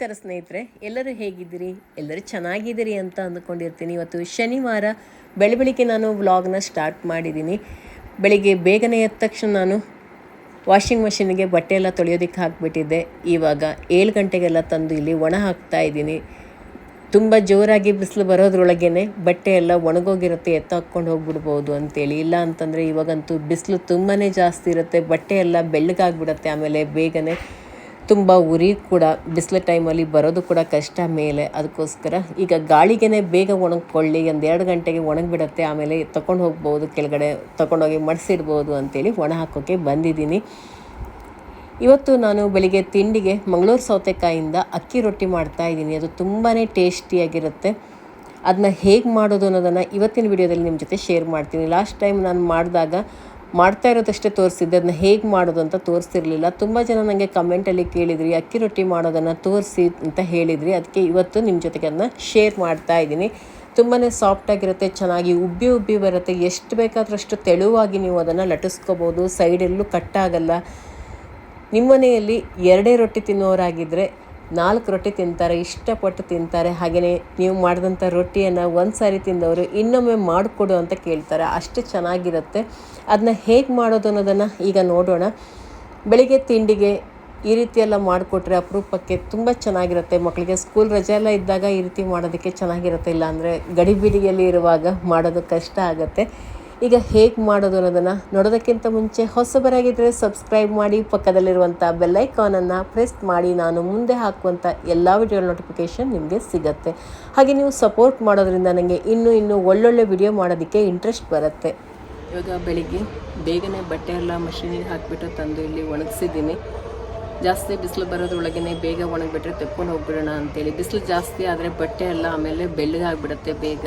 ನಮಸ್ಕಾರ ಸ್ನೇಹಿತರೆ, ಎಲ್ಲರೂ ಹೇಗಿದ್ದೀರಿ? ಎಲ್ಲರೂ ಚೆನ್ನಾಗಿದ್ದೀರಿ ಅಂತ ಅಂದ್ಕೊಂಡಿರ್ತೀನಿ. ಇವತ್ತು ಶನಿವಾರ ಬೆಳೆ ಬೆಳಿಗ್ಗೆ ನಾನು ವ್ಲಾಗ್ನ ಸ್ಟಾರ್ಟ್ ಮಾಡಿದ್ದೀನಿ. ಬೆಳಿಗ್ಗೆ ಬೇಗನೆ ಎದ್ದ ತಕ್ಷಣ ನಾನು ವಾಷಿಂಗ್ ಮಷಿನ್ಗೆ ಬಟ್ಟೆ ಎಲ್ಲ ತೊಳೆಯೋದಕ್ಕೆ ಹಾಕಿಬಿಟ್ಟಿದ್ದೆ. ಇವಾಗ ಏಳು ಗಂಟೆಗೆಲ್ಲ ತಂದು ಇಲ್ಲಿ ಒಣ ಹಾಕ್ತಾ ಇದ್ದೀನಿ. ತುಂಬ ಜೋರಾಗಿ ಬಿಸಿಲು ಬರೋದ್ರೊಳಗೇ ಬಟ್ಟೆ ಎಲ್ಲ ಒಣಗೋಗಿರುತ್ತೆ, ಎತ್ತ ಹಾಕ್ಕೊಂಡು ಹೋಗ್ಬಿಡ್ಬೋದು ಅಂತೇಳಿ. ಇಲ್ಲ ಅಂತಂದರೆ ಇವಾಗಂತೂ ಬಿಸಿಲು ತುಂಬಾ ಜಾಸ್ತಿ ಇರುತ್ತೆ. ಬಟ್ಟೆ ಎಲ್ಲ ಬೆಳ್ಳಗಾಗ್ಬಿಡುತ್ತೆ, ಆಮೇಲೆ ಬೇಗನೆ ತುಂಬ ಉರಿ ಕೂಡ, ಬಿಸಿಲು ಟೈಮಲ್ಲಿ ಬರೋದು ಕೂಡ ಕಷ್ಟ ಮೇಲೆ. ಅದಕ್ಕೋಸ್ಕರ ಈಗ ಗಾಳಿಗೆ ಬೇಗ ಒಣಗ್ಕೊಳ್ಳಿ, ಒಂದು ಎರಡು ಗಂಟೆಗೆ ಒಣಗಿಬಿಡತ್ತೆ, ಆಮೇಲೆ ತಗೊಂಡು ಹೋಗ್ಬೋದು, ಕೆಳಗಡೆ ತಗೊಂಡೋಗಿ ಮಡಿಸಿಡ್ಬೋದು ಅಂತೇಳಿ ಒಣ ಹಾಕೋಕ್ಕೆ ಬಂದಿದ್ದೀನಿ. ಇವತ್ತು ನಾನು ಬೆಳಿಗ್ಗೆ ತಿಂಡಿಗೆ ಮಂಗಳೂರು ಸೌತೆಕಾಯಿಂದ ಅಕ್ಕಿ ರೊಟ್ಟಿ ಮಾಡ್ತಾ ಇದ್ದೀನಿ. ಅದು ತುಂಬಾ ಟೇಸ್ಟಿಯಾಗಿರುತ್ತೆ ಅದನ್ನ ಹೇಗೆ ಮಾಡೋದು ಅನ್ನೋದನ್ನು ಇವತ್ತಿನ ವಿಡಿಯೋದಲ್ಲಿ ನಿಮ್ಮ ಜೊತೆ ಶೇರ್ ಮಾಡ್ತೀನಿ. ಲಾಸ್ಟ್ ಟೈಮ್ ನಾನು ಮಾಡಿದಾಗ ಮಾಡ್ತಾ ಇರೋದಷ್ಟೇ ತೋರಿಸಿದ್ದೆ. ಅದನ್ನ ಹೇಗೆ ಮಾಡೋದು ಅಂತ ತೋರಿಸ್ತಿರ್ಲಿಲ್ಲ ತುಂಬ ಜನ ನನಗೆ ಕಮೆಂಟಲ್ಲಿ ಕೇಳಿದ್ರಿ, ಅಕ್ಕಿ ರೊಟ್ಟಿ ಮಾಡೋದನ್ನು ತೋರಿಸಿ ಅಂತ ಹೇಳಿದ್ರಿ. ಅದಕ್ಕೆ ಇವತ್ತು ನಿಮ್ಮ ಜೊತೆಗೆ ಅದನ್ನ ಶೇರ್ ಮಾಡ್ತಾ ಇದ್ದೀನಿ. ತುಂಬಾ ಸಾಫ್ಟಾಗಿರುತ್ತೆ ಚೆನ್ನಾಗಿ ಉಬ್ಬಿ ಉಬ್ಬಿ ಬರುತ್ತೆ. ಎಷ್ಟು ಬೇಕಾದ್ರಷ್ಟು ತೆಳುವಾಗಿ ನೀವು ಅದನ್ನು ಲಟಿಸ್ಕೋಬೋದು ಸೈಡೆಲ್ಲೂ ಕಟ್ಟಾಗಲ್ಲ ನಿಮ್ಮ ಮನೆಯಲ್ಲಿ ಎರಡೇ ರೊಟ್ಟಿ ತಿನ್ನೋರಾಗಿದ್ದರೆ ನಾಲ್ಕು ರೊಟ್ಟಿ ತಿಂತಾರೆ, ಇಷ್ಟಪಟ್ಟು ತಿಂತಾರೆ. ಹಾಗೆಯೇ ನೀವು ಮಾಡಿದಂಥ ರೊಟ್ಟಿಯನ್ನು ಒಂದು ಸಾರಿ ತಿಂದವರು ಇನ್ನೊಮ್ಮೆ ಮಾಡಿಕೊಡು ಅಂತ ಕೇಳ್ತಾರೆ. ಅಷ್ಟು ಚೆನ್ನಾಗಿರುತ್ತೆ. ಅದನ್ನ ಹೇಗೆ ಮಾಡೋದು ಅನ್ನೋದನ್ನು ಈಗ ನೋಡೋಣ. ಬೆಳಿಗ್ಗೆ ತಿಂಡಿಗೆ ಈ ರೀತಿ ಎಲ್ಲ ಮಾಡಿಕೊಟ್ರೆ ಅಪರೂಪಕ್ಕೆ ತುಂಬ ಚೆನ್ನಾಗಿರುತ್ತೆ. ಮಕ್ಕಳಿಗೆ ಸ್ಕೂಲ್ ರಜೆ ಎಲ್ಲ ಇದ್ದಾಗ ಈ ರೀತಿ ಮಾಡೋದಕ್ಕೆ ಚೆನ್ನಾಗಿರುತ್ತೆ. ಇಲ್ಲಾಂದರೆ ಗಡಿಬಿಡಿಯಲ್ಲಿ ಇರುವಾಗ ಮಾಡೋದು ಕಷ್ಟ ಆಗುತ್ತೆ. ಈಗ ಹೇಗೆ ಮಾಡೋದು ಅನ್ನೋದನ್ನು ನೋಡೋದಕ್ಕಿಂತ ಮುಂಚೆ ಹೊಸಬರಾಗಿದ್ದರೆ ಸಬ್ಸ್ಕ್ರೈಬ್ ಮಾಡಿ ಪಕ್ಕದಲ್ಲಿರುವಂಥ ಬೆಲ್ಲೈಕಾನನ್ನು ಪ್ರೆಸ್ ಮಾಡಿ ನಾನು ಮುಂದೆ ಹಾಕುವಂಥ ಎಲ್ಲ ವಿಡಿಯೋ ನೋಟಿಫಿಕೇಷನ್ ನಿಮಗೆ ಸಿಗುತ್ತೆ. ಹಾಗೆ ನೀವು ಸಪೋರ್ಟ್ ಮಾಡೋದ್ರಿಂದ ನನಗೆ ಇನ್ನೂ ಇನ್ನೂ ಒಳ್ಳೊಳ್ಳೆ ವಿಡಿಯೋ ಮಾಡೋದಕ್ಕೆ ಇಂಟ್ರೆಸ್ಟ್ ಬರುತ್ತೆ. ಇವಾಗ ಬೆಳಿಗ್ಗೆ ಬೇಗನೆ ಬಟ್ಟೆ ಎಲ್ಲ ಮಷೀನಿಗೆ ಹಾಕಿಬಿಟ್ಟು ತಂದು ಇಲ್ಲಿ ಒಣಗಿಸಿದ್ದೀನಿ. ಜಾಸ್ತಿ ಬಿಸಿಲು ಬರೋದ್ರೊಳಗೇ ಬೇಗ ಒಣಗಿಬಿಟ್ರೆ ತೆಕ್ಕೊಂಡು ಹೋಗ್ಬಿಡೋಣ ಅಂತೇಳಿ. ಬಿಸಿಲು ಜಾಸ್ತಿ ಆದರೆ ಬಟ್ಟೆ ಎಲ್ಲ ಆಮೇಲೆ ಬೆಳ್ಳಗಾಗ್ಬಿಡುತ್ತೆ ಬೇಗ.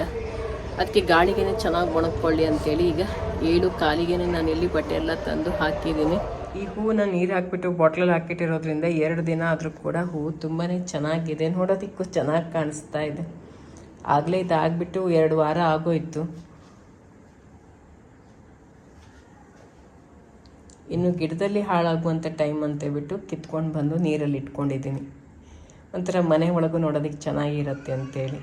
ಅದಕ್ಕೆ ಗಾಳಿಗೆ ಚೆನ್ನಾಗಿ ಒಣಗ್ಕೊಳ್ಳಿ ಅಂತೇಳಿ ಈಗ ಏಳು ಕಾಲಿಗೆ ನಾನು ಇಲ್ಲಿ ಬಟ್ಟೆ ಎಲ್ಲ ತಂದು ಹಾಕಿದ್ದೀನಿ. ಈ ಹೂವನ್ನ ನೀರು ಹಾಕ್ಬಿಟ್ಟು ಬಾಟ್ಲಲ್ಲಿ ಹಾಕಿಟ್ಟಿರೋದ್ರಿಂದ ಎರಡು ದಿನ ಆದರೂ ಕೂಡ ಹೂವು ತುಂಬಾ ಚೆನ್ನಾಗಿದೆ. ನೋಡೋದಕ್ಕೂ ಚೆನ್ನಾಗಿ ಕಾಣಿಸ್ತಾ ಇದೆ. ಆಗಲೇ ಇದಾಗ್ಬಿಟ್ಟು ಎರಡು ವಾರ ಆಗೋಯ್ತು. ಇನ್ನು ಗಿಡದಲ್ಲಿ ಹಾಳಾಗುವಂಥ ಟೈಮ್ ಅಂತೇಳ್ಬಿಟ್ಟು ಕಿತ್ಕೊಂಡು ಬಂದು ನೀರಲ್ಲಿ ಇಟ್ಕೊಂಡಿದ್ದೀನಿ. ಒಂಥರ ಮನೆ ಒಳಗೂ ನೋಡೋದಕ್ಕೆ ಚೆನ್ನಾಗಿರುತ್ತೆ ಅಂತೇಳಿ.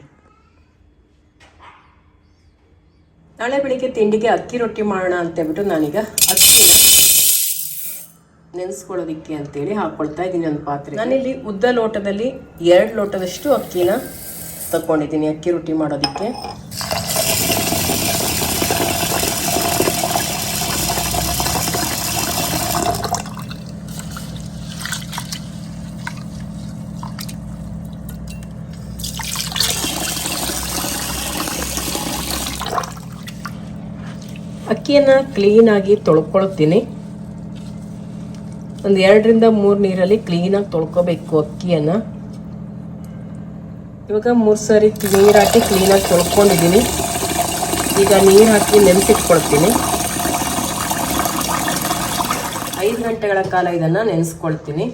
ನಾಳೆ ಬೆಳಿಗ್ಗೆ ತಿಂಡಿಗೆ ಅಕ್ಕಿ ರೊಟ್ಟಿ ಮಾಡೋಣ ಅಂತೇಳ್ಬಿಟ್ಟು ನಾನೀಗ ಅಕ್ಕಿ ನೆನೆಸ್ಕೊಳ್ಳೋದಿಕ್ಕೆ ಅಂತೇಳಿ ಹಾಕ್ಕೊಳ್ತಾ ಇದ್ದೀನಿ ಒಂದು ಪಾತ್ರೆ ನಾನಿಲ್ಲಿ ಉದ್ದ ಲೋಟದಲ್ಲಿ ಎರಡು ಲೋಟದಷ್ಟು ಅಕ್ಕಿನ ತಗೊಂಡಿದ್ದೀನಿ ಅಕ್ಕಿ ರೊಟ್ಟಿ ಮಾಡೋದಕ್ಕೆ. ಅಕ್ಕಿಯನ್ನು ಕ್ಲೀನಾಗಿ ತೊಳ್ಕೊಳ್ತೀನಿ. ಒಂದು ಎರಡರಿಂದ ಮೂರು ನೀರಲ್ಲಿ ಕ್ಲೀನಾಗಿ ತೊಳ್ಕೊಬೇಕು ಅಕ್ಕಿಯನ್ನು. ಇವಾಗ ಮೂರು ಸಾರಿ ನೀರು ಹಾಕಿ ಕ್ಲೀನಾಗಿ ತೊಳ್ಕೊಂಡಿದ್ದೀನಿ. ಈಗ ನೀರು ಹಾಕಿ ನೆನೆಸಿಟ್ಕೊಳ್ತೀನಿ. ಐದು ಗಂಟೆಗಳ ಕಾಲ ಇದನ್ನು ನೆನೆಸ್ಕೊಳ್ತೀನಿ.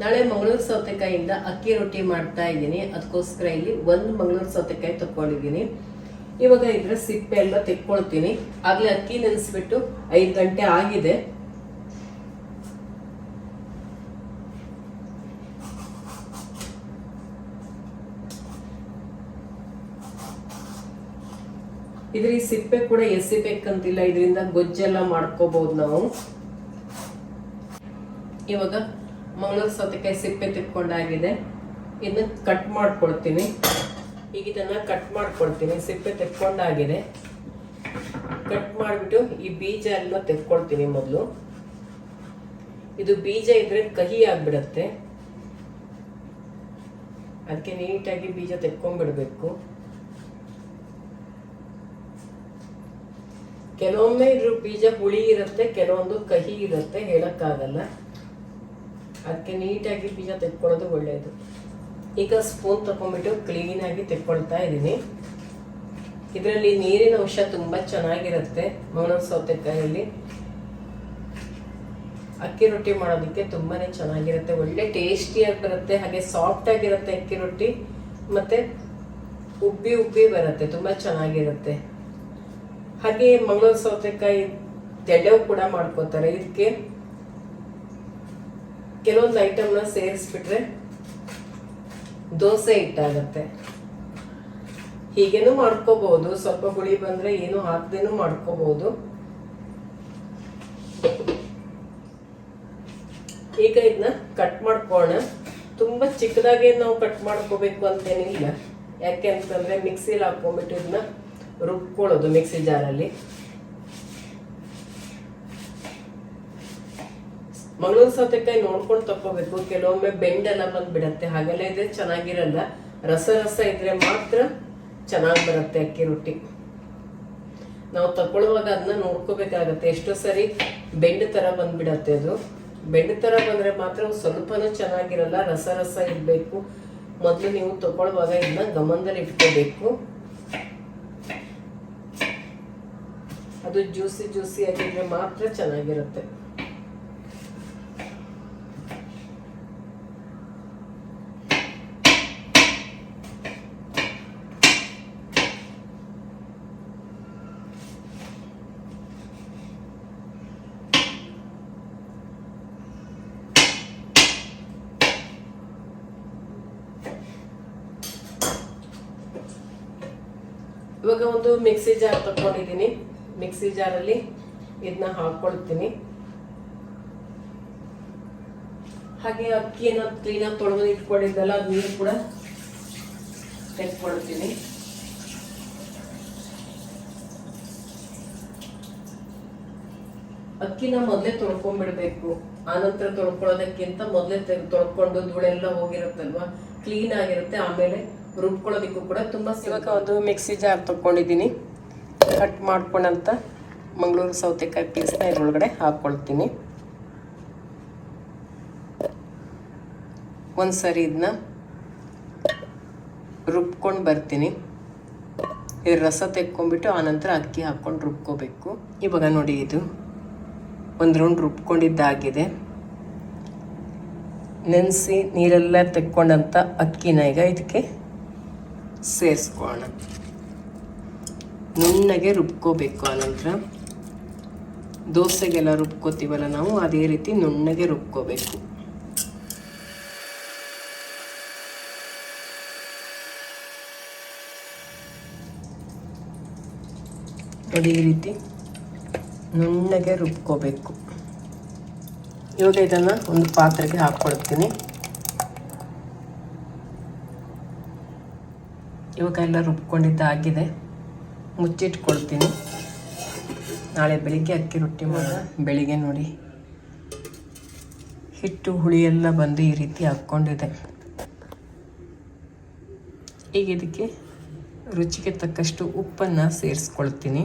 ನಾಳೆ ಮಂಗಳೂರು ಸೌತೆಕಾಯಿಯಿಂದ ಅಕ್ಕಿ ರೊಟ್ಟಿ ಮಾಡ್ತಾ ಇದ್ದೀನಿ. ಅದಕ್ಕೋಸ್ಕರ ಇಲ್ಲಿ ಒಂದು ಮಂಗಳೂರು ಸೌತೆಕಾಯಿ ತಗೊಂಡಿದ್ದೀನಿ ಇವಾಗ ಇದ್ರ ಸಿಪ್ಪೆ ಎಲ್ಲ ತೆಕ್ಕೊಳ್ತೀನಿ. ಆಗ್ಲೇ ಅಕ್ಕಿ ನೆನೆಸ್ಬಿಟ್ಟು ಐದು ಗಂಟೆ ಆಗಿದೆ. ಇದ್ರ ಈ ಸಿಪ್ಪೆ ಕೂಡ ಎಸಿಬೇಕಂತಿಲ್ಲ. ಇದರಿಂದ ಗೊಜ್ಜೆಲ್ಲ ಮಾಡ್ಕೋಬಹುದು ನಾವು. ಇವಾಗ ಮಂಗಳೂರು ಸೌತೆಕಾಯಿ ಸಿಪ್ಪೆ ತೆಕ್ಕೊಂಡಾಗಿದೆ. ಇದನ್ನ ಕಟ್ ಮಾಡ್ಕೊಳ್ತೀನಿ. ಈಗ ಇದನ್ನ ಕಟ್ ಮಾಡ್ಕೊಳ್ತೀನಿ. ಸಿಪ್ಪೆ ತೆಕ್ಕೊಂಡಾಗಿದೆ ಕಟ್ ಮಾಡಿಬಿಟ್ಟು ಈ ಬೀಜ ಎಲ್ಲ ತೆಕ್ಕೊಳ್ತೀನಿ ಮೊದಲು. ಇದು ಬೀಜ ಇದ್ರೆ ಕಹಿ ಆಗ್ಬಿಡತ್ತೆ. ಅದಕ್ಕೆ ನೀಟಾಗಿ ಬೀಜ ತೆಕ್ಕೊಂಡ್ಬಿಡ್ಬೇಕು ಕೆಲವೊಮ್ಮೆ ಇದ್ರ ಬೀಜ ಹುಳಿ ಇರುತ್ತೆ, ಕೆಲವೊಂದು ಕಹಿ ಇರುತ್ತೆ, ಹೇಳಕ್ಕಾಗಲ್ಲ. ಅದಕ್ಕೆ ನೀಟಾಗಿ ಬೀಜ ತೆಕ್ಕೊಳ್ಳೋದು ಒಳ್ಳೆಯದು ಈಗ ಸ್ಪೂನ್ ತಗೊಂಡ್ಬಿಟ್ಟು ಕ್ಲೀನ್ ಆಗಿ ತೆಕ್ಕೊಳ್ತಾ ಇದ್ದೀನಿ. ಇದರಲ್ಲಿ ನೀರಿನ ಅಂಶ ತುಂಬಾ ಚೆನ್ನಾಗಿರುತ್ತೆ ಮೌನ ಸೌತೆಕಾಯಲ್ಲಿ. ಅಕ್ಕಿ ರೊಟ್ಟಿ ಮಾಡೋದಕ್ಕೆ ತುಂಬಾನೇ ಚೆನ್ನಾಗಿರುತ್ತೆ, ಒಳ್ಳೆ ಟೇಸ್ಟಿಯಾಗಿ ಬರುತ್ತೆ, ಹಾಗೆ ಸಾಫ್ಟ್ ಆಗಿರುತ್ತೆ ಅಕ್ಕಿ ರೊಟ್ಟಿ, ಮತ್ತೆ ಉಬ್ಬಿ ಉಬ್ಬಿ ಬರುತ್ತೆ, ತುಂಬಾ ಚೆನ್ನಾಗಿರುತ್ತೆ. ಹಾಗೆ ಮಂಗಳೂರು ಸೌತೆಕಾಯಿ ತೆಳ್ಳವು ಕೂಡ ಮಾಡ್ಕೋತಾರೆ. ಇದಕ್ಕೆ ಕೆಲವೊಂದು ಐಟಮ್ನ ಸೇರಿಸ್ಬಿಟ್ರೆ ದೋಸೆ ಹಿಟ್ಟಾಗತ್ತೆ. ಹೀಗೇನು ಮಾಡ್ಕೋಬಹುದು ಸ್ವಲ್ಪ ಹುಳಿ ಬಂದ್ರೆ ಏನು ಹಾಕ್ದೇನು ಮಾಡ್ಕೋಬಹುದು ಈಗ ಇದನ್ನ ಕಟ್ ಮಾಡ್ಕೋಣ ತುಂಬಾ ಚಿಕ್ಕದಾಗೆ ನಾವು ಕಟ್ ಮಾಡ್ಕೋಬೇಕು ಅಂತೇನಿಲ್ಲ. ಯಾಕೆ ಅಂತಂದ್ರೆ ಮಿಕ್ಸಿಲಿ ಹಾಕೊಂಡ್ಬಿಟ್ಟು ಇದನ್ನ ರುಬ್ಕೊಳ್ಳೋದು ಮಿಕ್ಸಿ ಜಾರಲ್ಲಿ ಮಂಗಳೂರು ಸೌತೆಕಾಯಿ ನೋಡ್ಕೊಂಡು ತಕೋಬೇಕು ಕೆಲವೊಮ್ಮೆ ಬೆಂಡೆಲ್ಲ ಬಂದ್ಬಿಡತ್ತೆ. ಹಾಗೆಲ್ಲ ಇದ್ರೆ ಚೆನ್ನಾಗಿರಲ್ಲ. ರಸ ರಸ ಇದ್ರೆ ಮಾತ್ರ ಚೆನ್ನಾಗಿ ಬರುತ್ತೆ ಅಕ್ಕಿ ರೊಟ್ಟಿ. ನಾವು ತಗೊಳ್ಳುವಾಗ ಅದನ್ನ ನೋಡ್ಕೋಬೇಕಾಗತ್ತೆ. ಎಷ್ಟೋ ಸರಿ ಬೆಂಡ್ ತರ ಬಂದ್ಬಿಡತ್ತೆ ಅದು. ಬೆಂಡ್ ತರ ಬಂದ್ರೆ ಮಾತ್ರ ಸ್ವಲ್ಪನೂ ಚೆನ್ನಾಗಿರಲ್ಲ. ರಸ ರಸ ಇರಬೇಕು. ಮೊದಲು ನೀವು ತಗೊಳ್ಳುವಾಗ ಇದನ್ನ ಗಮನದಲ್ಲಿ ಇಟ್ಕೋಬೇಕು. ಅದು ಜ್ಯೂಸಿ ಜ್ಯೂಸಿ ಆಗಿದ್ರೆ ಮಾತ್ರ ಚೆನ್ನಾಗಿರುತ್ತೆ ಇವಾಗ ಒಂದು ಮಿಕ್ಸಿ ಜಾರ್ ತಗೊಂಡಿದ್ದೀನಿ ಮಿಕ್ಸಿ ಜಾರಲ್ಲಿ ಇದನ್ನ ಹಾಕೊಳ್ತೀನಿ. ಹಾಗೆ ಅಕ್ಕಿಯನ್ನು ಕ್ಲೀನಾಗಿ ತೊಳೆದು ಇಟ್ಕೊಂಡಿದ್ದಲ್ಲ, ಅದು ನೀರು ಕೂಡ ತೆಗೆದುಕೊಳ್ತೀನಿ. ಅಕ್ಕಿನ ಮೊದಲೇ ತೊಳ್ಕೊಂಡ್ಬಿಡ್ಬೇಕು. ಆನಂತರ ತೊಳ್ಕೊಳ್ಳೋದಕ್ಕಿಂತ ಮೊದಲೇ ತೊಳ್ಕೊಂಡು ಧೂಳೆಲ್ಲ ಹೋಗಿರುತ್ತಲ್ವಾ? ಕ್ಲೀನ್ ಆಗಿರುತ್ತೆ, ಆಮೇಲೆ ರುಬ್ಕೊಳ್ಳೋದಕ್ಕೂ ಕೂಡ ತುಂಬ ಇವಾಗ ಒಂದು ಮಿಕ್ಸಿ ಜಾರ್ ತಗೊಂಡಿದ್ದೀನಿ ಕಟ್ ಮಾಡ್ಕೊಂಡಂತ ಮಂಗಳೂರು ಸೌತೆಕಾಯಿ ಪೀಸ್ನ ಇದ್ರೊಳಗಡೆ ಹಾಕ್ಕೊಳ್ತೀನಿ ಒಂದ್ಸರಿ ಇದನ್ನ ರುಬ್ಕೊಂಡು ಬರ್ತೀನಿ. ಈ ರಸ ತೆಕ್ಕೊಂಡ್ಬಿಟ್ಟು ಆನಂತರ ಅಕ್ಕಿ ಹಾಕ್ಕೊಂಡು ರುಬ್ಕೋಬೇಕು. ಇವಾಗ ನೋಡಿ ಇದು ಒಂದು ರೌಂಡ್ ರುಬ್ಕೊಂಡಿದ್ದಾಗಿದೆ. ನೆನೆಸಿ ನೀರೆಲ್ಲ ತೆಕ್ಕೊಂಡಂಥ ಅಕ್ಕಿನ ಈಗ ಇದಕ್ಕೆ ಸೇರಿಸ್ಕೊಳ್ಳೋಣ. ನುಣ್ಣಗೆ ರುಬ್ಕೋಬೇಕು ಆನಂತರ. ದೋಸೆಗೆಲ್ಲ ರುಬ್ಕೋತೀವಲ್ಲ ನಾವು, ಅದೇ ರೀತಿ ನುಣ್ಣಗೆ ರುಬ್ಕೋಬೇಕು. ಈ ರೀತಿ ನುಣ್ಣಗೆ ರುಬ್ಕೋಬೇಕು. ಇವಾಗ ಇದನ್ನು ಒಂದು ಪಾತ್ರೆಗೆ ಹಾಕ್ಕೊಳ್ತೀನಿ ಇವಾಗ ಎಲ್ಲ ರುಬ್ಕೊಂಡಿದ್ದಾಗಿದೆ ಮುಚ್ಚಿಟ್ಕೊಳ್ತೀನಿ. ನಾಳೆ ಬೆಳಿಗ್ಗೆ ಅಕ್ಕಿ ರೊಟ್ಟಿ ಮಾಡೋಣ. ಬೆಳಿಗ್ಗೆ ನೋಡಿ. ಹಿಟ್ಟು, ಹುಳಿ ಎಲ್ಲ ಬಂದು ಈ ರೀತಿ ಹಾಕ್ಕೊಂಡಿದೆ. ಈಗ ಇದಕ್ಕೆ ರುಚಿಗೆ ತಕ್ಕಷ್ಟು ಉಪ್ಪನ್ನು ಸೇರಿಸ್ಕೊಳ್ತೀನಿ.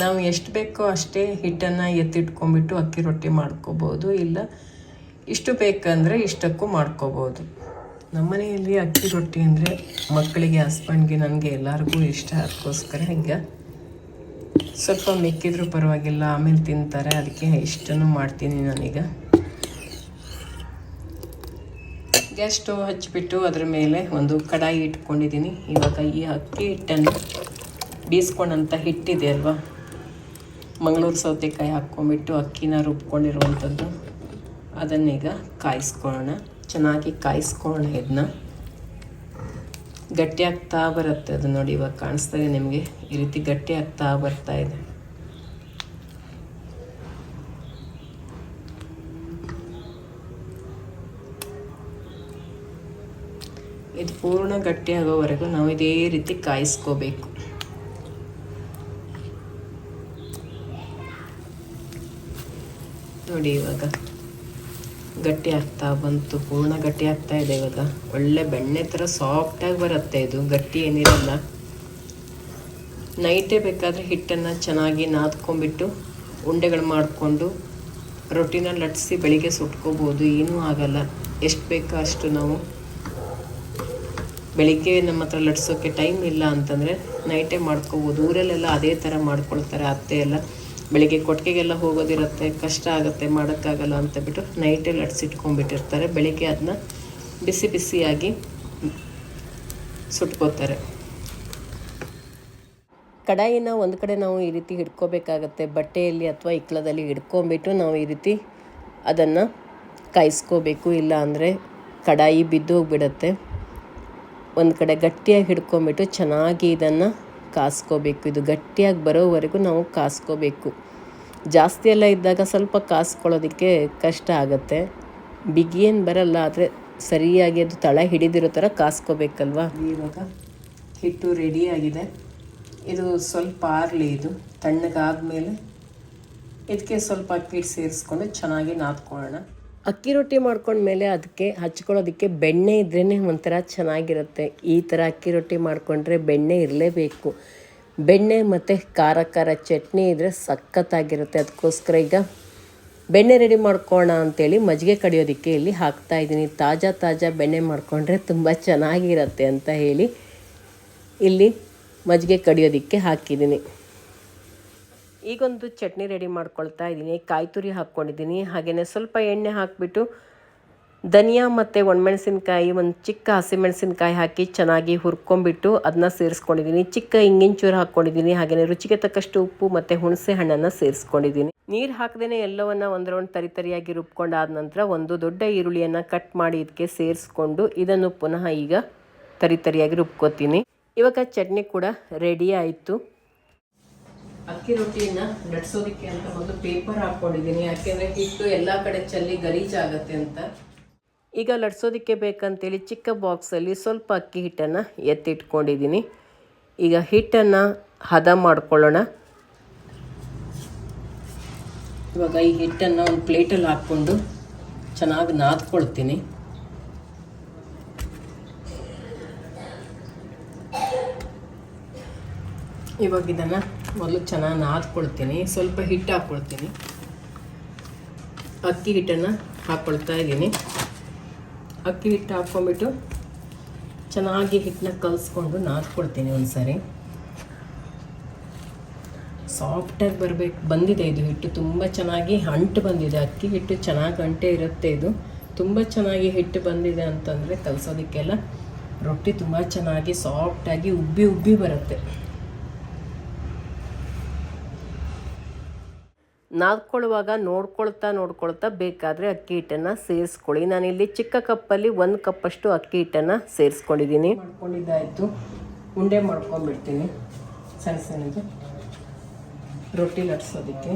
ನಾವು ಎಷ್ಟು ಬೇಕೋ ಅಷ್ಟೇ ಹಿಟ್ಟನ್ನು ಎತ್ತಿಟ್ಕೊಂಡ್ಬಿಟ್ಟು ಅಕ್ಕಿ ರೊಟ್ಟಿ ಮಾಡ್ಕೋಬೋದು. ಇಲ್ಲ ಇಷ್ಟು ಬೇಕಂದರೆ ಇಷ್ಟಕ್ಕೂ ಮಾಡ್ಕೋಬೋದು. ನಮ್ಮನೆಯಲ್ಲಿ ಅಕ್ಕಿ ರೊಟ್ಟಿ ಅಂದರೆ ಮಕ್ಕಳಿಗೆ, ಹಸ್ಬೆಂಡ್ಗೆ ನನಗೆ ಎಲ್ಲರಿಗೂ ಇಷ್ಟ, ಅದಕ್ಕೋಸ್ಕರ ಹಿಂಗೆ. ಸ್ವಲ್ಪ ಮಿಕ್ಕಿದ್ರೂ ಪರವಾಗಿಲ್ಲ, ಆಮೇಲೆ ತಿಂತಾರೆ, ಅದಕ್ಕೆ ಇಷ್ಟನ್ನು ಮಾಡ್ತೀನಿ ನಾನೀಗ. ಗ್ಯಾಸ್ ಸ್ಟವ್ ಹಚ್ಚಿಬಿಟ್ಟು ಅದ್ರ ಮೇಲೆ ಒಂದು ಕಡಾಯಿ ಇಟ್ಕೊಂಡಿದ್ದೀನಿ. ಇವಾಗ ಈ ಅಕ್ಕಿ ಹಿಟ್ಟನ್ನು ಬೀಸ್ಕೊಂಡಂಥ ಹಿಟ್ಟಿದೆ ಅಲ್ವಾ? ಮಂಗಳೂರು ಸೌತೆಕಾಯಿ ಹಾಕ್ಕೊಂಬಿಟ್ಟು ಅಕ್ಕಿನ ರುಬ್ಕೊಂಡಿರುವಂಥದ್ದು. ಅದನ್ನೀಗ ಕಾಯಿಸ್ಕೊಳ್ಳೋಣ. ಚೆನ್ನಾಗಿ ಕಾಯಿಸ್ಕೊಳ್ಳೋಣ ಇದನ್ನ. ಗಟ್ಟಿ ಆಗ್ತಾ ಬರುತ್ತೆ ಅದು ನೋಡಿ, ಇವಾಗ ಕಾಣಿಸ್ತಾ ಇದೆ ನಿಮಗೆ. ಈ ರೀತಿ ಗಟ್ಟಿ ಆಗ್ತಾ ಬರ್ತಾ ಇದೆ. ಇದು ಪೂರ್ಣ ಗಟ್ಟಿ ಆಗೋವರೆಗೂ ನಾವು ಇದೇ ರೀತಿ ಕಾಯಿಸ್ಕೋಬೇಕು. ನೋಡಿ ಇವಾಗ. ಗಟ್ಟಿ ಆಗ್ತಾ ಬಂತು, ಪೂರ್ಣ ಗಟ್ಟಿ ಆಗ್ತಾ ಇದೆ ಇವಾಗ. ಒಳ್ಳೆ ಬೆಣ್ಣೆ ಥರ ಸಾಫ್ಟಾಗಿ ಬರುತ್ತೆ ಇದು, ಗಟ್ಟಿ ಏನಿರಲ್ಲ. ನೈಟೇ ಬೇಕಾದರೆ ಹಿಟ್ಟನ್ನು ಚೆನ್ನಾಗಿ ನಾದ್ಕೊಂಡ್ಬಿಟ್ಟು ಉಂಡೆಗಳು ಮಾಡಿಕೊಂಡು ರೊಟ್ಟಿನ ಲಟ್ಸಿ ಬೆಳಿಗ್ಗೆ ಸುಟ್ಕೋಬೋದು, ಏನೂ ಆಗಲ್ಲ. ಎಷ್ಟು ಬೇಕೋ ಅಷ್ಟು ನಾವು ಬೆಳಿಗ್ಗೆ ನಮ್ಮ ಹತ್ರ ಲಟ್ಸೋಕ್ಕೆ ಟೈಮ್ ಇಲ್ಲ ಅಂತಂದರೆ ನೈಟೇ ಮಾಡ್ಕೋಬೋದು. ಊರಲ್ಲೆಲ್ಲ ಅದೇ ಥರ ಮಾಡ್ಕೊಳ್ತಾರೆ ಅತ್ತೆ ಎಲ್ಲ. ಬೆಳಿಗ್ಗೆ ಕೊಟ್ಟಿಗೆಗೆಲ್ಲ ಹೋಗೋದಿರುತ್ತೆ, ಕಷ್ಟ ಆಗುತ್ತೆ, ಮಾಡೋಕ್ಕಾಗಲ್ಲ ಅಂತ ಬಿಟ್ಟು ನೈಟೇ ಲಟ್ಸಿಟ್ಕೊಂಡ್ಬಿಟ್ಟಿರ್ತಾರೆ ಬೆಳಿಗ್ಗೆ ಅದನ್ನ ಬಿಸಿ ಬಿಸಿಯಾಗಿ ಸುಟ್ಕೋತಾರೆ. ಕಡಾಯಿನ ಒಂದು ಕಡೆ ನಾವು ಈ ರೀತಿ ಹಿಡ್ಕೋಬೇಕಾಗತ್ತೆ. ಬಟ್ಟೆಯಲ್ಲಿ ಅಥವಾ ಇಕ್ಕಳದಲ್ಲಿ ಹಿಡ್ಕೊಂಬಿಟ್ಟು ನಾವು ಈ ರೀತಿ ಅದನ್ನು ಕಾಯಿಸ್ಕೋಬೇಕು. ಇಲ್ಲ ಅಂದರೆ ಕಡಾಯಿ ಬಿದ್ದೋಗ್ಬಿಡತ್ತೆ. ಒಂದು ಕಡೆ ಗಟ್ಟಿಯಾಗಿ ಹಿಡ್ಕೊಂಬಿಟ್ಟು ಚೆನ್ನಾಗಿ ಇದನ್ನು ಕಾಸ್ಕೋಬೇಕು. ಇದು ಗಟ್ಟಿಯಾಗಿ ಬರೋವರೆಗೂ ನಾವು ಕಾಸ್ಕೋಬೇಕು. ಜಾಸ್ತಿ ಎಲ್ಲ ಇದ್ದಾಗ ಸ್ವಲ್ಪ ಕಾಸ್ಕೊಳ್ಳೋದಕ್ಕೆ ಕಷ್ಟ ಆಗುತ್ತೆ. ಬಿಗಿಯೇನು ಬರಲ್ಲ, ಆದರೆ ಸರಿಯಾಗಿ ಅದು ತಳ ಹಿಡಿದಿರೋ ಥರ ಕಾಸ್ಕೋಬೇಕಲ್ವಾ? ಇವಾಗ ಹಿಟ್ಟು ರೆಡಿಯಾಗಿದೆ ಇದು ಸ್ವಲ್ಪ ಆರಲಿ ಇದು ತಣ್ಣಗಾದ ಮೇಲೆ ಇದಕ್ಕೆ ಸ್ವಲ್ಪ ಅಕ್ಕಿ ಸೇರಿಸ್ಕೊಂಡು ಚೆನ್ನಾಗಿ ನಾದ್ಕೊಳ್ಳೋಣ. ಅಕ್ಕಿ ರೊಟ್ಟಿ ಮಾಡ್ಕೊಂಡ್ಮೇಲೆ ಅದಕ್ಕೆ ಹಚ್ಕೊಳ್ಳೋದಕ್ಕೆ ಬೆಣ್ಣೆ ಇದ್ರೇ ಒಂಥರ ಚೆನ್ನಾಗಿರುತ್ತೆ. ಈ ಥರ ಅಕ್ಕಿ ರೊಟ್ಟಿ ಮಾಡಿಕೊಂಡ್ರೆ ಬೆಣ್ಣೆ ಇರಲೇಬೇಕು. ಬೆಣ್ಣೆ ಮತ್ತು ಖಾರ ಖಾರ ಚಟ್ನಿ ಇದ್ದರೆ ಸಖತ್ತಾಗಿರುತ್ತೆ. ಅದಕ್ಕೋಸ್ಕರ ಈಗ ಬೆಣ್ಣೆ ರೆಡಿ ಮಾಡ್ಕೋಣ ಅಂತೇಳಿ ಮಜ್ಜಿಗೆ ಕಡಿಯೋದಕ್ಕೆ ಇಲ್ಲಿ ಹಾಕ್ತಾ ಇದ್ದೀನಿ. ತಾಜಾ ತಾಜಾ ಬೆಣ್ಣೆ ಮಾಡಿಕೊಂಡ್ರೆ ತುಂಬ ಚೆನ್ನಾಗಿರುತ್ತೆ ಅಂತ ಹೇಳಿ ಇಲ್ಲಿ ಮಜ್ಜಿಗೆ ಕಡಿಯೋದಕ್ಕೆ ಹಾಕಿದ್ದೀನಿ. ಈಗೊಂದು ಚಟ್ನಿ ರೆಡಿ ಮಾಡ್ಕೊಳ್ತಾ ಇದ್ದೀನಿ. ಕಾಯಿ ತುರಿ ಹಾಕ್ಕೊಂಡಿದ್ದೀನಿ. ಹಾಗೆಯೇ ಸ್ವಲ್ಪ ಎಣ್ಣೆ ಹಾಕಿಬಿಟ್ಟು ಧನಿಯಾ ಮತ್ತು ಒಣಮೆಣಸಿನ್ಕಾಯಿ, ಒಂದು ಚಿಕ್ಕ ಹಸಿಮೆಣಸಿನ್ಕಾಯಿ ಹಾಕಿ ಚೆನ್ನಾಗಿ ಹುರ್ಕೊಂಬಿಟ್ಟು ಅದನ್ನ ಸೇರಿಸ್ಕೊಂಡಿದ್ದೀನಿ. ಚಿಕ್ಕ ಇಂಗಿನ ಚೂರು ಹಾಕ್ಕೊಂಡಿದ್ದೀನಿ. ಹಾಗೆಯೇ ರುಚಿಗೆ ತಕ್ಕಷ್ಟು ಉಪ್ಪು ಮತ್ತು ಹುಣಸೆ ಹಣ್ಣನ್ನು ಸೇರಿಸ್ಕೊಂಡಿದ್ದೀನಿ. ನೀರು ಹಾಕದೇ ಎಲ್ಲವನ್ನು ಒಂದು ರೌಂಡ್ ತರಿ ತರಿಯಾಗಿ ರುಬ್ಕೊಂಡಾದ ನಂತರ ಒಂದು ದೊಡ್ಡ ಈರುಳ್ಳಿಯನ್ನು ಕಟ್ ಮಾಡಿ ಇದಕ್ಕೆ ಸೇರಿಸ್ಕೊಂಡು ಇದನ್ನು ಪುನಃ ಈಗ ತರಿತರಿಯಾಗಿ ರುಬ್ಕೋತೀನಿ. ಇವಾಗ ಚಟ್ನಿ ಕೂಡ ರೆಡಿ ಆಯಿತು. ಅಕ್ಕಿ ರೊಟ್ಟಿಯನ್ನ ಲಟ್ಸೋದಕ್ಕೆ ಅಂತ ಮೊದಲು ಪೇಪರ್ ಹಾಕ್ಕೊಂಡಿದ್ದೀನಿ. ಯಾಕೆಂದರೆ ಹಿಟ್ಟು ಎಲ್ಲ ಕಡೆ ಚೆಲ್ಲಿ ಗಲೀಜಾಗತ್ತೆ ಅಂತ. ಈಗ ಲಟ್ಸೋದಕ್ಕೆ ಬೇಕಂತೇಳಿ ಚಿಕ್ಕ ಬಾಕ್ಸಲ್ಲಿ ಸ್ವಲ್ಪ ಅಕ್ಕಿ ಹಿಟ್ಟನ್ನು ಎತ್ತಿಟ್ಕೊಂಡಿದ್ದೀನಿ. ಈಗ ಹಿಟ್ಟನ್ನು ಹದ ಮಾಡ್ಕೊಳ್ಳೋಣ. ಇವಾಗ ಈ ಹಿಟ್ಟನ್ನು ಒಂದು ಪ್ಲೇಟಲ್ಲಿ ಹಾಕ್ಕೊಂಡು ಚೆನ್ನಾಗಿ ನಾದ್ಕೊಳ್ತೀನಿ. ಇವಾಗ ಇದನ್ನು ಮೊದಲು ಚೆನ್ನಾಗಿ ನಾದ್ಕೊಳ್ತೀನಿ. ಸ್ವಲ್ಪ ಹಿಟ್ಟು ಹಾಕ್ಕೊಳ್ತೀನಿ ಅಕ್ಕಿ ಹಿಟ್ಟನ್ನು ಹಾಕ್ಕೊಳ್ತಾ ಇದ್ದೀನಿ. ಅಕ್ಕಿ ಹಿಟ್ಟು ಹಾಕ್ಕೊಂಬಿಟ್ಟು ಚೆನ್ನಾಗಿ ಹಿಟ್ಟನ್ನ ಕಲಿಸ್ಕೊಂಡು ನಾದ್ಕೊಳ್ತೀನಿ ಒಂದು ಸಾರಿ ಸಾಫ್ಟಾಗಿ ಬರಬೇಕು. ಬಂದಿದೆ ಇದು ಹಿಟ್ಟು. ತುಂಬ ಚೆನ್ನಾಗಿ ಅಂಟು ಬಂದಿದೆ. ಅಕ್ಕಿ ಹಿಟ್ಟು ಚೆನ್ನಾಗಿ ಅಂಟೆ ಇರುತ್ತೆ ಇದು. ತುಂಬ ಚೆನ್ನಾಗಿ ಹಿಟ್ಟು ಬಂದಿದೆ ಅಂತಂದರೆ ಕಲಿಸೋದಕ್ಕೆಲ್ಲ ರೊಟ್ಟಿ ತುಂಬ ಚೆನ್ನಾಗಿ ಸಾಫ್ಟಾಗಿ ಉಬ್ಬಿ ಉಬ್ಬಿ ಬರುತ್ತೆ. ನಾದ್ಕೊಳ್ಳುವಾಗ ನೋಡ್ಕೊಳ್ತಾ ನೋಡ್ಕೊಳ್ತಾ ಬೇಕಾದರೆ ಅಕ್ಕಿ ಹಿಟ್ಟನ್ನು ಸೇರಿಸ್ಕೊಳ್ಳಿ. ನಾನಿಲ್ಲಿ ಚಿಕ್ಕ ಕಪ್ಪಲ್ಲಿ ಒಂದು ಕಪ್ಪಷ್ಟು ಅಕ್ಕಿ ಹಿಟ್ಟನ್ನು ಸೇರಿಸ್ಕೊಂಡಿದ್ದೀನಿ. ಮಾಡ್ಕೊಂಡಿದ್ದಾಯಿತು. ಉಂಡೆ ಮಾಡ್ಕೊಂಡ್ಬಿಡ್ತೀನಿ. ಸಣ್ಣ ಸಣ್ಣದು. ರೊಟ್ಟಿ ಲಟ್ಸೋದಕ್ಕೆ.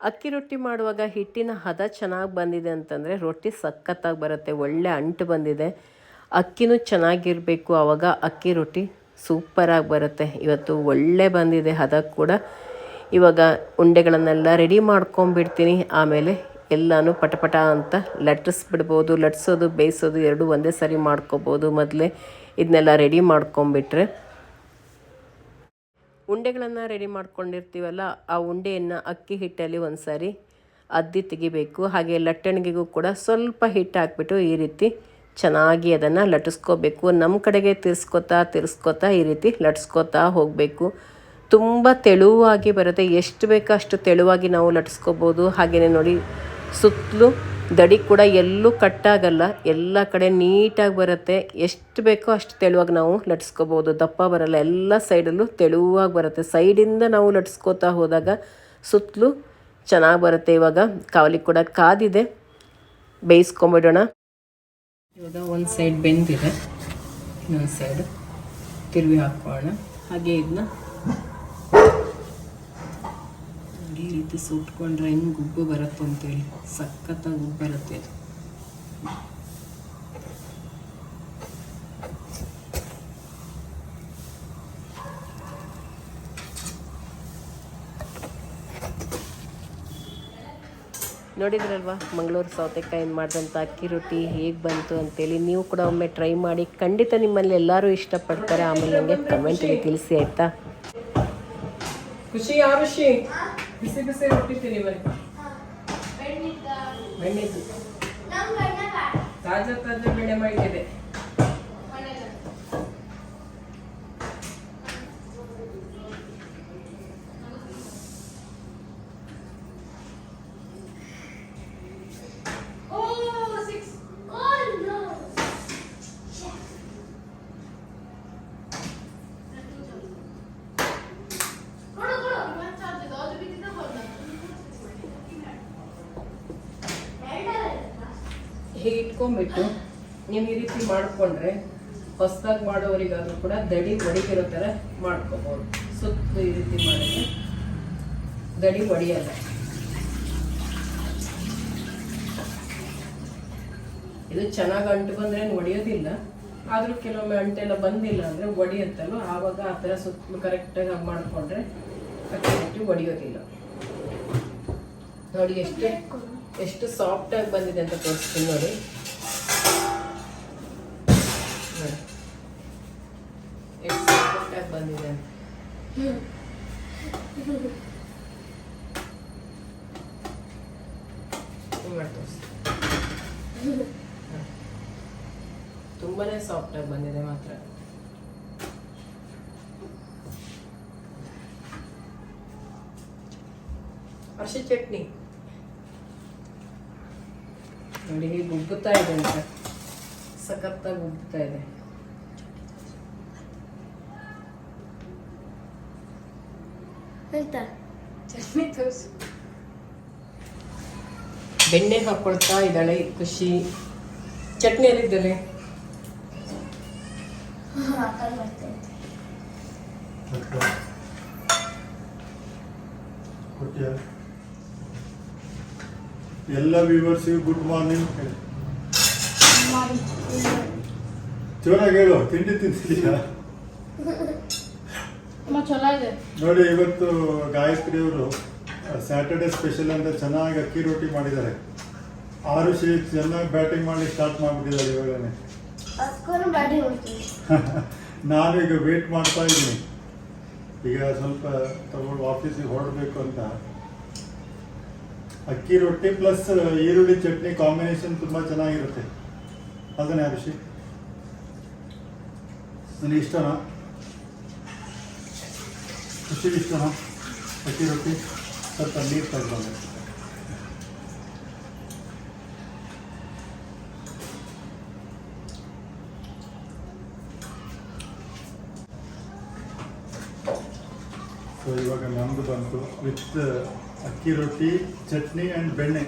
ಅಕ್ಕಿ ರೊಟ್ಟಿ ಮಾಡುವಾಗ ಹಿಟ್ಟಿನ ಹದ ಚೆನ್ನಾಗಿ ಬಂದಿದೆ ಅಂತಂದರೆ ರೊಟ್ಟಿ ಸಖತ್ತಾಗಿ ಬರುತ್ತೆ ಒಳ್ಳೆ ಅಂಟು ಬಂದಿದೆ. ಅಕ್ಕಿನೂ ಚೆನ್ನಾಗಿರಬೇಕು ಆವಾಗ ಅಕ್ಕಿ ರೊಟ್ಟಿ ಸೂಪರಾಗಿ ಬರುತ್ತೆ. ಇವತ್ತು ಒಳ್ಳೆ ಬಂದಿದೆ ಹದ ಕೂಡ. ಇವಾಗ ಉಂಡೆಗಳನ್ನೆಲ್ಲ ರೆಡಿ ಮಾಡ್ಕೊಂಬಿಡ್ತೀನಿ. ಆಮೇಲೆ ಎಲ್ಲನೂ ಪಟಪಟ ಅಂತ ಲಟ್ಟಿಸ್ಬಿಡ್ಬೋದು, ಲಟ್ಸೋದು, ಬೇಯಿಸೋದು ಎರಡೂ ಒಂದೇ ಸರಿ ಮಾಡ್ಕೋಬೋದು. ಮೊದಲೇ ಇದನ್ನೆಲ್ಲ ರೆಡಿ ಮಾಡ್ಕೊಂಬಿಟ್ರೆ ಉಂಡೆಗಳನ್ನು ರೆಡಿ ಮಾಡ್ಕೊಂಡಿರ್ತೀವಲ್ಲ, ಆ ಉಂಡೆಯನ್ನು ಅಕ್ಕಿ ಹಿಟ್ಟಲ್ಲಿ ಒಂದು ಸಾರಿ ಅದ್ದಿ ತೆಗಿಬೇಕು. ಹಾಗೆ ಲಟ್ಟಣಿಗೆಗೂ ಕೂಡ ಸ್ವಲ್ಪ ಹಿಟ್ಟು ಹಾಕ್ಬಿಟ್ಟು ಈ ರೀತಿ ಚೆನ್ನಾಗಿ ಅದನ್ನು ಲಟ್ಟಿಸ್ಕೋಬೇಕು. ನಮ್ಮ ಕಡೆಗೆ ತಿರ್ಸ್ಕೊತಾ ತಿರ್ಸ್ಕೊತಾ ಈ ರೀತಿ ಲಟ್ಸ್ಕೊತಾ ಹೋಗಬೇಕು. ತುಂಬ ತೆಳುವಾಗಿ ಬರುತ್ತೆ. ಎಷ್ಟು ಬೇಕೋ ಅಷ್ಟು ತೆಳುವಾಗಿ ನಾವು ಲಟ್ಸ್ಕೋಬೋದು ಹಾಗೆಯೇ ನೋಡಿ, ಸುತ್ತಲೂ ದಡಿ ಕೂಡ ಎಲ್ಲೂ ಕಟ್ಟಾಗಲ್ಲ. ಎಲ್ಲ ಕಡೆ ನೀಟಾಗಿ ಬರುತ್ತೆ. ಎಷ್ಟು ಬೇಕೋ ಅಷ್ಟು ತೆಳುವಾಗಿ ನಾವು ಲಟ್ಸ್ಕೋಬೋದು ದಪ್ಪ ಬರಲ್ಲ. ಎಲ್ಲ ಸೈಡಲ್ಲೂ ತೆಳುವಾಗಿ ಬರುತ್ತೆ. ಸೈಡಿಂದ ನಾವು ಲಟ್ಸ್ಕೋತಾ ಹೋದಾಗ ಸುತ್ತಲೂ ಚೆನ್ನಾಗಿ ಬರುತ್ತೆ. ಇವಾಗ ಕಾವಲಿ ಕೂಡ ಕಾದಿದೆ. ಬೇಯಿಸ್ಕೊಂಬಿಡೋಣ. ಇವಾಗ ಒಂದು ಸೈಡ್ ಬೆಂದಿದೆ. ಇನ್ನೊಂದು ಸೈಡ್ ತಿರುವಿ ಹಾಕೋಣ ಹಾಗೆ ಇದನ್ನ ಈ ರೀತಿ ಸುಟ್ಕೊಂಡ್ರೆ ಹೆಂಗೆ ಗುಬ್ಬು ಬರುತ್ತೆ ಅಂತೇಳಿ. ಸಖತ್ತಾಗಿ ಉಬ್ಬು ಬರುತ್ತೆ ಅದು. ನೋಡಿದ್ರಲ್ವಾ? ಮಂಗಳೂರು ಸೌತೆಕಾಯಿಂದ ಮಾಡಿದಂಥ ಅಕ್ಕಿ ರೊಟ್ಟಿ ಹೇಗೆ ಬಂತು ಅಂತೇಳಿ ನೀವು ಕೂಡ ಒಮ್ಮೆ ಟ್ರೈ ಮಾಡಿ ಖಂಡಿತ ನಿಮ್ಮಲ್ಲಿ ಎಲ್ಲರೂ ಇಷ್ಟಪಡ್ತಾರೆ. ಆಮೇಲೆ ನನಗೆ ಕಮೆಂಟಲ್ಲಿ ತಿಳಿಸಿ, ಆಯಿತಾ? ಖುಷಿ ಯಾರು ಖುಷಿ? ಬಿಸಿ ಬಿಸಿ ರೊಟ್ಟಿ ತಿನ್ನಿ ಬನ್ನಿ ಬೆಣ್ಣೆ ತಾಜಾ ತಾಜಾ ಬೆಣ್ಣೆ ಮಾಡಿದೆ. ಇಟ್ಕೊಂಡ್ಬಿಟ್ಟು ನೀವು ಈ ರೀತಿ ಮಾಡಿಕೊಂಡ್ರೆ ಹೊಸದಾಗಿ ಮಾಡೋವರಿಗಾದ್ರೂ ಕೂಡ ದಡಿ ಒಡಿಗಿರೋ ಥರ ಮಾಡ್ಕೋಬೋದು. ಸುತ್ತು ಈ ರೀತಿ ಮಾಡಿದ್ರೆ ದಡಿ ಒಡೆಯಲ್ಲ ಇದು ಚೆನ್ನಾಗಿ ಅಂಟು ಬಂದ್ರೆ ಒಡೆಯೋದಿಲ್ಲ ಆದರೂ ಕೆಲವೊಮ್ಮೆ ಅಂಟೆಲ್ಲ ಬಂದಿಲ್ಲ ಅಂದರೆ ಒಡೆಯುತ್ತಲ್ವ ಆವಾಗ ಆ ಥರ ಸುತ್ತ ಕರೆಕ್ಟಾಗಿ ಹಂಗೆ ಮಾಡಿಕೊಂಡ್ರೆ ಅಕ್ಕಿ ಒಡಿಯೋದಿಲ್ಲ ನೋಡಿ ಎಷ್ಟು ಎಷ್ಟು ಸಾಫ್ಟಾಗಿ ಬಂದಿದೆ ಅಂತ ತೋರಿಸ್ತೀನಿ ನೋಡಿ. ಬಂದಿದೆ ಅಂತ ಹಿಂಗ್ ಮಾಡಿ ತೋರಿಸ್ತೀನಿ. ತುಂಬಾನೇ ಸಾಫ್ಟ್ ಆಗಿ ಬಂದಿದೆ ಮಾತ್ರ ಅರ್ಶಿ ಚಟ್ನಿ ನೋಡಿ ಹೀಗೆ ಉಬ್ಬುತ್ತಾ ಇದೆ ಅಂತ. ಸಖತ್ತಾಗಿ ಉಬ್ಬುತ್ತಾ ಇದೆ. ಅಂತ ಚಟ್ನಿ ತೋರಿಸು. ಬೆಣ್ಣೆ ಹಾಕೊಳ್ತಾ ಇದ್ದಾಳೆ ಖುಷಿ. ಚಟ್ನಿ ಎಲ್ಲಿದ್ದಾಳೆ? ಹಾಕಲ್ ಬರ್ತೈತೆ ಕೊಟ್ಟಿಯ? ಎಲ್ಲ ವ್ಯೂವರ್ಸಿಗೂ ಗುಡ್ ಮಾರ್ನಿಂಗ್ ಹೇಳಿ ಜೋರಾಗಿ ಹೇಳು ತಿಂಡಿ ತಿಂತಿದೀಯ ನೋಡಿ ಇವತ್ತು ಗಾಯತ್ರಿ ಅವರು ಸ್ಯಾಟರ್ಡೆ ಸ್ಪೆಷಲ್ ಅಂತ ಚೆನ್ನಾಗಿ ಅಕ್ಕಿ ರೊಟ್ಟಿ ಮಾಡಿದ್ದಾರೆ. ಆರು ಶೇ ಚೆನ್ನಾಗಿ ಬ್ಯಾಟಿಂಗ್ ಮಾಡಿ ಸ್ಟಾರ್ಟ್ ಮಾಡಿಬಿಟ್ಟಿದ್ದಾರೆ ಇವಾಗಲೇ. ನಾನು ಈಗ ವೇಟ್ ಮಾಡ್ತಾ ಇದ್ದೀನಿ. ಈಗ ಸ್ವಲ್ಪ ತಗೊಂಡು ಆಫೀಸಿಗೆ ಹೊರಡಬೇಕು ಅಂತ. ಅಕ್ಕಿ ರೊಟ್ಟಿ ಪ್ಲಸ್ ಈರುಳ್ಳಿ ಚಟ್ನಿ ಕಾಂಬಿನೇಷನ್ ತುಂಬ ಚೆನ್ನಾಗಿರುತ್ತೆ. ಅದನ್ನೇ ಅಭಿಷಿ ನನಗೆ ಇಷ್ಟನಾ? ಖುಷಿಗೆ ಇಷ್ಟನಾ? ಅಕ್ಕಿ ರೊಟ್ಟಿ? ಸ್ವಲ್ಪ ನೀರು ತಗೊಂಡೆ. ಸೊ ಇವಾಗ ನಮ್ಮದು ಬಂತು ವಿತ್ ಅಕ್ಕಿ ರೊಟ್ಟಿ ಚಟ್ನಿ ಆ್ಯಂಡ್ ಬೆಣ್ಣೆ.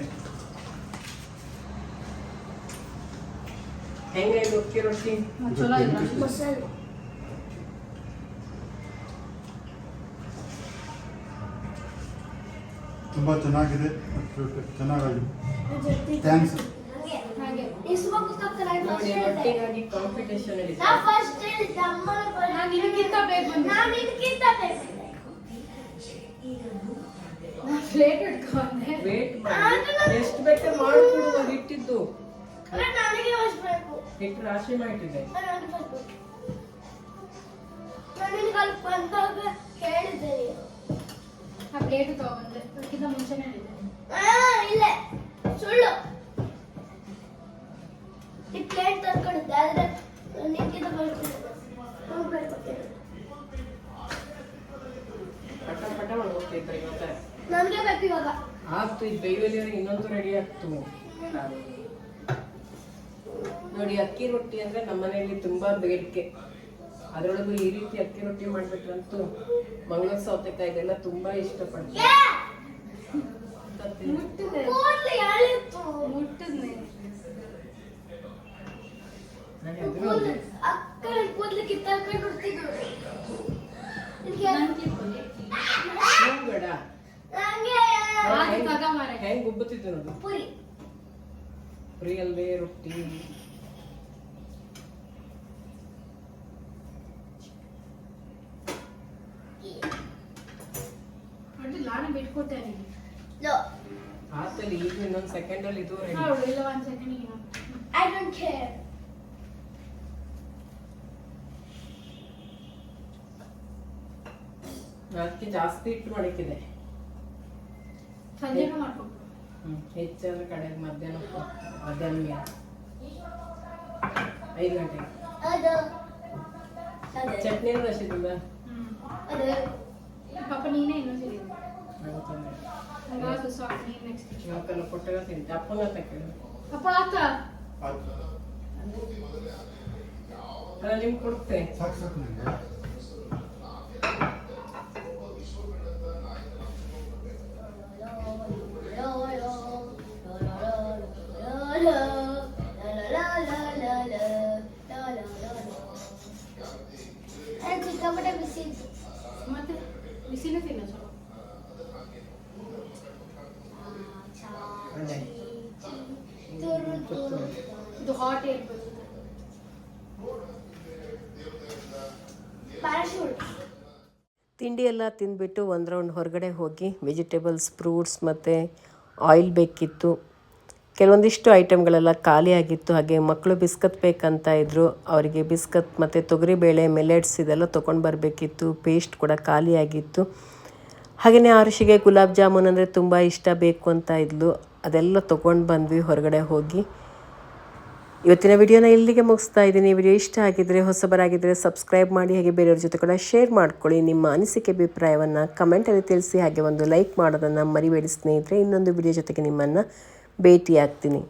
ಹೆಂಗೆ ಇದು ಅಕ್ಕಿ ರೊಟ್ಟಿ? ಚಲೋ ಇಲ್ಲ ಮಸಾಲೆ ತುಂಬ ಚೆನ್ನಾಗಿದೆ ಅಕ್ಕಿ ರೊಟ್ಟಿ ಚೆನ್ನಾಗಿದೆ ಜೊತೆ ಥ್ಯಾಂಕ್ಸ್ ಹಾಗೆ. ಇಸ್ಮ ಕೂತ್ಕೊತಾರೆ ನೋಡಿ ರೊಟ್ಟಿಗಾಗಿ ಕಾಂಪಿಟೇಷನ್ ಅಲ್ಲಿ ನಾ ಫಸ್ಟ್ ಹೇಳಿದ್ದೆ ಅಮ್ಮನ ನಾನು ಇದಕ್ಕಿಂತ ಬೇಗ ಬಂದೆ. ನಾನು ಇದಕ್ಕಿಂತ ಬೇಕು ನಾನು ಪ್ಲೇಟ್ ಇಟ್ಕೊಂಡೆ ವೇಟ್ ಮಾಡಿ ಎಷ್ಟು ಬೇಕಾದ್ರೆ ಮಾಡ್ಕೊಡು ಅದು ಇಟ್ಟಿದ್ದು. ನನಗೆ ಫಸ್ಟ್ ಬೇಕು? ಹಿಟ್ಟು ರಾಶಿ ಮಾಡಿಟ್ಟಿದೆ ನನಗೆ ಅಲ್ಲಿ ಬಂದಾಗ ಹೇಳಿದ್ದೆ ಆ ಪ್ಲೇಟ್ ತಗೊಂಡೆ ಅದಕ್ಕಿಂತ ಮುಂಚೆನೇ ಇದೆ ಆ, ಇಲ್ಲ. ಸುಳ್ಳು. ಈ ಪ್ಲೇಟ್ ತರ್ಕೊಂಡಿದ್ದೆ ಆದ್ರೆ ನಿನ್ಗಿಂತ ಫಸ್ಟ್ ಪಟ ಪಟ ಹೋಗ್ತೈತ್ರಿ ಇವತ್ತ ನನಗೆ ಬೇಕು ಇವಾಗ. ಆಗ್ತು ಇದು ಬೇಯುವಲ್ಲಿವರೆಗೆ ಇನ್ನೊಂದು ರೆಡಿ ಆಗ್ತು ನೋಡಿ ಅಕ್ಕಿ ರೊಟ್ಟಿ ಅಂದ್ರೆ ನಮ್ಮ ಮನೆಯಲ್ಲಿ ತುಂಬಾ ಬೇಡಿಕೆ. ಅದರೊಳಗೂ ಈ ರೀತಿ ಅಕ್ಕಿ ರೊಟ್ಟಿ ಮಾಡ್ಬೇಕಂತೂ ಮಂಗಳೂರು ಸೌತೆಕಾಯಿ ಇದೆಲ್ಲ ತುಂಬಾ ಇಷ್ಟಪಡ್ತಾರೆ ಹ್ಞೂ ಬೇಡ ಹೆಂಗ್ ಉಬ್ಬುತ್ತಿದ್ದು ನೋಡು. ಪುರಿ. ಫ್ರೀ ಅಲ್ಲದೆ ರೊಟ್ಟಿ ಅಡ್ಡಿಲ್ಲ ನಾನು ಬಿಟ್ಕೊಟ್ಟೆ ನೋ ಆತಲ್ಲಿ ಈಗ ಇನ್ನೊಂದು ಸೆಕೆಂಡ್ ಅಲ್ಲಿ ಇದು ready. ಹೌದು ಇಲ್ಲ ಒಂದು ಸೆಕೆಂಡಿಗೆ ಐ ಡೋಂಟ್ ಕೇರ್ ಅದಕ್ಕೆ ಜಾಸ್ತಿ ಇಟ್ಟು ಮಾಡಕ್ಕಿದೆ. ಸಂಜೆನೂ ಮಾಡ್ಕೊಟ್ಟು ಹ್ಮ್ ಹೆಚ್ಚಾದ್ರೆ ಕಡೆಗೆ ಮಧ್ಯಾಹ್ನ ಹೊತ್ತು, ಮಧ್ಯಾಹ್ನ ಮೇಲೆ ಐದು ಗಂಟೆಗೆ ಅದು ಅದೇ ಚಟ್ನಿ ರಸಿದಿಂದ ಹ್ಞೂ ಅದೇ ಪಾಪ ನೀನೇ ಇನ್ನೊಂದು ಸರಿ ಆಗುತ್ತಂದ್ರೆ ಹಂಗಾದ್ರೆ ಸಾಕು ನೀನು ನೆಕ್ಸ್ಟ್ ಇವಕ್ಕೆಲ್ಲ ಕೊಟ್ಟಾಗ ತಿಂತೆ ಅಪ್ಪನ ತಕ್ಕ ಅಪ್ಪ ಆತ ಅಲ್ಲ ನಿಮ್ಗೆ ಕೊಡ್ತೆ ಸಾಕು ಸಾಕು ಇದು ಹಾಟ್ ಏರ್ ಪ್ಯಾರಾಶೂಟ್ ತಿಂಡಿ ಎಲ್ಲ ತಿಂದ್ಬಿಟ್ಟು ಒಂದು ರೌಂಡ್ ಹೊರಗಡೆ ಹೋಗಿ ವೆಜಿಟೇಬಲ್ಸ್ ಫ್ರೂಟ್ಸ್ ಮತ್ತು ಆಯಿಲ್ ಬೇಕಿತ್ತು. ಕೆಲವೊಂದಿಷ್ಟು ಐಟಮ್ಗಳೆಲ್ಲ ಖಾಲಿ ಆಗಿತ್ತು ಹಾಗೆ ಮಕ್ಕಳು ಬಿಸ್ಕತ್ ಬೇಕಂತ ಇದ್ದರು ಅವರಿಗೆ ಬಿಸ್ಕತ್ ಮತ್ತು ತೊಗರಿಬೇಳೆ ಮೆಲೆಟ್ಸ್ ಇದೆಲ್ಲ ತೊಗೊಂಡು ಬರಬೇಕಿತ್ತು. ಪೇಸ್ಟ್ ಕೂಡ ಖಾಲಿ ಆಗಿತ್ತು ಹಾಗೆಯೇ ಆರುಷಿಗೆ ಗುಲಾಬ್ ಜಾಮೂನ್ ಅಂದರೆ ತುಂಬ ಇಷ್ಟ ಬೇಕು ಅಂತ ಇದ್ಲು. ಅದೆಲ್ಲ ತೊಗೊಂಡು ಬಂದ್ವಿ ಹೊರಗಡೆ ಹೋಗಿ. ಇವತ್ತಿನ ವಿಡಿಯೋನ ಇಲ್ಲಿಗೆ ಮುಗಿಸ್ತಾ ಇದ್ದೀನಿ. ವಿಡಿಯೋ ಇಷ್ಟ ಆಗಿದ್ದರೆ ಹೊಸಬರಾಗಿದ್ದರೆ ಸಬ್ಸ್ಕ್ರೈಬ್ ಮಾಡಿ, ಹಾಗೆ ಬೇರೆಯವ್ರ ಜೊತೆ ಕೂಡ ಶೇರ್ ಮಾಡ್ಕೊಳ್ಳಿ. ನಿಮ್ಮ ಅನಿಸಿಕೆ, ಅಭಿಪ್ರಾಯವನ್ನು ಕಮೆಂಟಲ್ಲಿ ತಿಳಿಸಿ, ಹಾಗೆ ಒಂದು ಲೈಕ್ ಮಾಡೋದನ್ನು ಮರಿಬೇಡಿ ಸ್ನೇಹಿತರೆ. ಇನ್ನೊಂದು ವಿಡಿಯೋ ಜೊತೆಗೆ ನಿಮ್ಮನ್ನು ಭೇಟಿ ಆಗ್ತೀನಿ